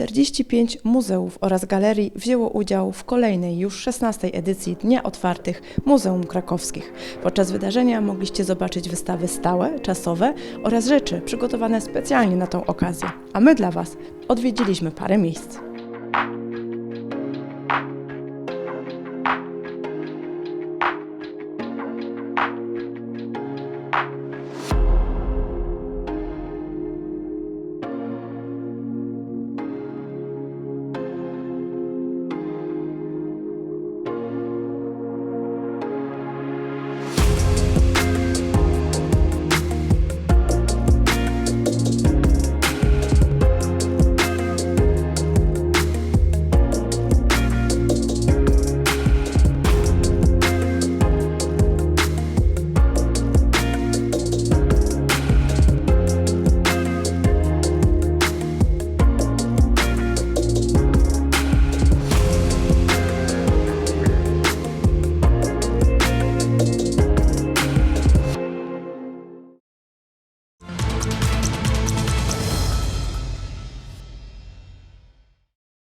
45 muzeów oraz galerii wzięło udział w kolejnej już 16 edycji Dnia Otwartych Muzeum Krakowskich. Podczas wydarzenia mogliście zobaczyć wystawy stałe, czasowe oraz rzeczy przygotowane specjalnie na tą okazję. A my dla Was odwiedziliśmy parę miejsc.